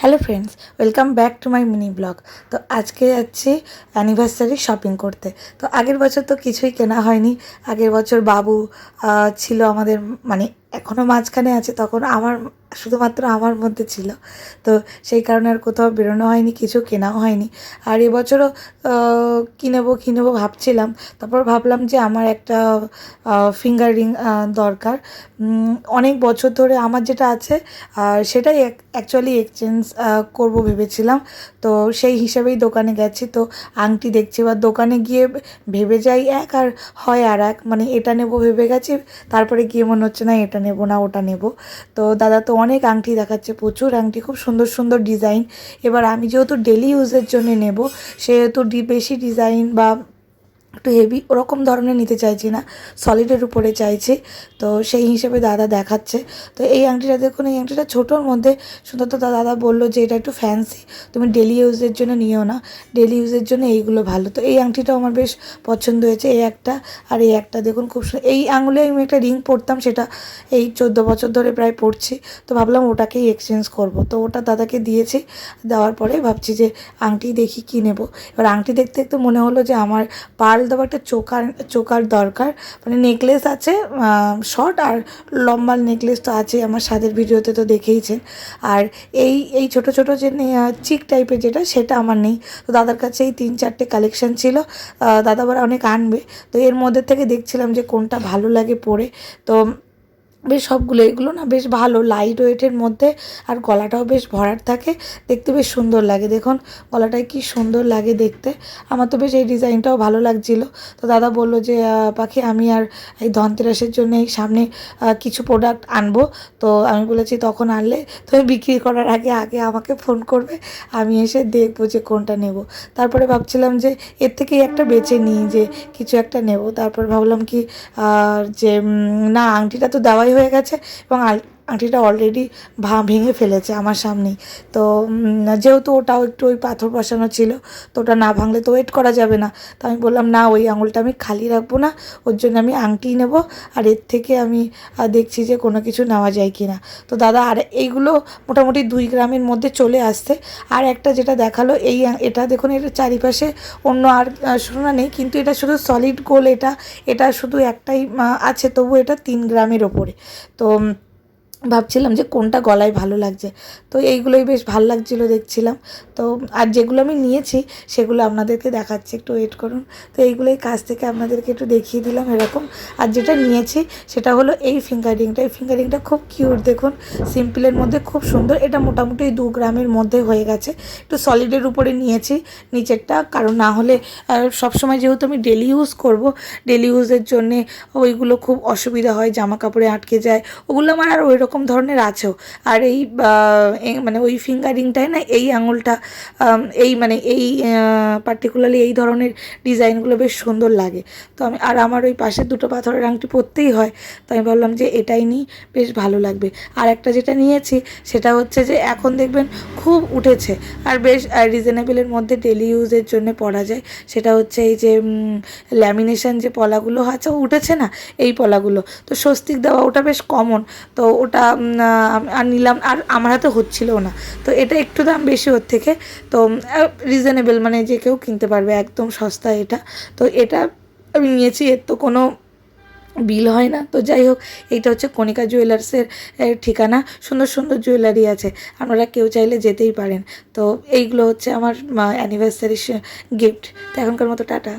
Hello friends welcome back to my mini blog তো আজকে যাচ্ছি অ্যানিভার্সারি শপিং করতে। তো আগের বছর তো কিছুই কেনা হয়নি। আগের বছর বাবু ছিল আমাদের মানে এখনও মাঝখানে আছে, তখন আমার শুধুমাত্র আমার মধ্যে ছিল। তো সেই কারণে আর কোথাও বেরোনো হয়নি, কিছু কেনাও হয়নি। আর এবছরও কিনেবো কী নেব কী নেব ভাবছিলাম। তারপর ভাবলাম যে আমার একটা ফিঙ্গার রিং দরকার। অনেক বছর ধরে আমার যেটা আছে, আর সেটাই অ্যাকচুয়ালি এক্সচেঞ্জ করব ভেবেছিলাম। তো সেই হিসাবেই দোকানে গেছি। তো আংটি দেখছি বা দোকানে গিয়ে ভেবে যাই এক আর হয় আর এক। মানে এটা নেব ভেবে গেছি, তারপরে গিয়ে মনে হচ্ছে না এটা নেব না ওটা নেব। তো দাদা তো অনেক আংটি দেখাচ্ছে, প্রচুর আংটি, খুব সুন্দর সুন্দর ডিজাইন। এবার আমি যেহেতু ডেলি ইউজের জন্য নেব, সেহেতু বেশি ডিজাইন বা একটু হেভি ওরকম ধরনের নিতে চাইছি না। সলিডের উপরে চাইছি। তো সেই হিসেবে দাদা দেখাচ্ছে। তো এই আংটিটা দেখুন, এই আংটিটা ছোটোর মধ্যে সুন্দর তো দাদা বলল যে এটা একটু ফ্যান্সি তুমি ডেলি ইউজের জন্য নিও না। ডেলি ইউজের জন্য এইগুলো ভালো। তো এই আংটিটাও আমার বেশ পছন্দ হয়েছে। এই একটা আর এই একটা দেখুন খুব সুন্দর। এই আঙুলে আমি একটা রিং পরতাম, সেটা এই চোদ্দ বছর ধরে প্রায় পরছি। তো ভাবলাম ওটাকেই এক্সচেঞ্জ করব। তো ওটা দাদাকে দিয়েছি। দেওয়ার পরে ভাবছি যে আংটি দেখি কী নেব। এবার আংটি দেখতে দেখতে মনে হলো যে আমার পার্ল দেওয়া একটা চোকার চোকার দরকার। মানে নেকলেস আছে শর্ট আর লম্বা নেকলেস তো আছে আমার স্বাদের ভিডিওতে তো দেখেইছেন। আর এই এই ছোট ছোট যে চিক টাইপের যেটা, সেটা আমার নেই। তো দাদার কাছে এই তিন চারটে কালেকশান ছিল। দাদা আবার অনেক আনবে। তো এর মধ্যে থেকে দেখছিলাম যে কোনটা ভালো লাগে পরে। তো বেশ সবগুলো, এগুলো না বেশ ভালো লাইট ওয়েটের মধ্যে, আর গলাটাও বেশ ভরাট থাকে, দেখতে বেশ সুন্দর লাগে। দেখুন, গলাটায় কি সুন্দর লাগে দেখতে। আমার তো বেশ এই ডিজাইনটাও ভালো লাগছিল। তো দাদা বলল যে পাখি, আমি আর এই ধনতেরাসের জন্য এই সামনে কিছু প্রোডাক্ট আনব। তো আমি বলেছি, তখন আনলে তুমি বিক্রি করার আগে আগে আমাকে ফোন করবে, আমি এসে দেখব যে কোনটা নেব। তারপরে ভাবছিলাম যে, এর থেকেই একটা বেছে নিই যে, কিছু একটা নেব। তারপর ভাবলাম কি যে না, আংটিটা তো দেওয়াই হয়ে গেছে এবং আংটিটা অলরেডি ভা ভেঙে ফেলেছে আমার সামনেই তো যেহেতু ওটাও একটু ওই পাথর বসানো ছিল, তো ওটা না ভাঙলে তো ওয়েট করা যাবে না। তো আমি বললাম, না, ওই আঙুলটা আমি খালি রাখব না, ওর জন্য আমি আংটি নেব, আর এর থেকে আমি দেখছি যে কোনো কিছু নেওয়া যায় কি না তো দাদা, আর এইগুলো মোটামুটি দুই গ্রামের মধ্যে চলে আসছে। আর একটা যেটা দেখাল, এই, এটা দেখুন এটা চারিপাশে অন্য আর সোনা নেই, কিন্তু এটা শুধু সলিড গোল এটা এটা শুধু একটাই আছে, তবু এটা তিন গ্রামের ওপরে। তো ভাবছিলাম যে কোনটা গলায় ভালো লাগছে। তো এইগুলোই বেশ ভালো লাগছিল দেখছিলাম। তো আর যেগুলো আমি নিয়েছি, সেগুলো আপনাদেরকে দেখাচ্ছি, একটু ওয়েট করুন। তো এইগুলোই কাছ থেকে আপনাদেরকে একটু দেখিয়ে দিলাম এরকম। আর যেটা নিয়েছি, সেটা হলো এই ফিঙ্গারিংটা। এই ফিঙ্গারিংটা খুব কিউট দেখুন। সিম্পলের মধ্যে খুব সুন্দর। এটা মোটামুটি দু গ্রামের মধ্যে হয়ে গেছে। একটু সলিডের উপরে নিয়েছি, নিচেরটা। কারণ না হলে সবসময় যেহেতু আমি ডেলি ইউজ করব ডেলি ইউজের জন্যে ওইগুলো খুব অসুবিধা হয়। জামা কাপড়ে আটকে যায়। ওগুলো আমার আর ওই রকম ধরনের আছেও। আর এই মানে ওই ফিঙ্গারিংটায় না এই আঙুলটা এই মানে এই পার্টিকুলারলি এই ধরনের ডিজাইনগুলো বেশ সুন্দর লাগে। তো আমি, আর আমার ওই পাশের দুটো পাথরের আংটি পরতেই হয়। তো আমি ভাবলাম যে এটাই নিই, বেশ ভালো লাগবে। আর একটা যেটা নিয়েছি, সেটা হচ্ছে যে এখন দেখবেন খুব উঠেছে। আর বেশ রিজনেবলের মধ্যে ডেলি ইউজের জন্য পরা যায়। সেটা হচ্ছে এই যে ল্যামিনেশন যে পলাগুলো আছে, উঠেছে না এই পলাগুলো। তো স্বস্তিক দেওয়া ওটা বেশ কমন তো ওটা আহ, আর নিলাম আর আমার হাতে হচ্ছিলও না। তো এটা একটু দাম বেশি ওর থেকে। তো রিজনেবল মানে যে কেউ কিনতে পারবে একদম সস্তা এটা। তো এটা আমি নিয়েছি এর তো কোনো বিল হয় না। তো যাই হোক এইটা হচ্ছে কণিকা জুয়েলার্সের ঠিকানা। সুন্দর সুন্দর জুয়েলারি আছে। আপনারা কেউ চাইলে যেতেই পারেন। তো এইগুলো হচ্ছে আমার অ্যানিভার্সারি গিফট তো এখনকার মতো টাটা।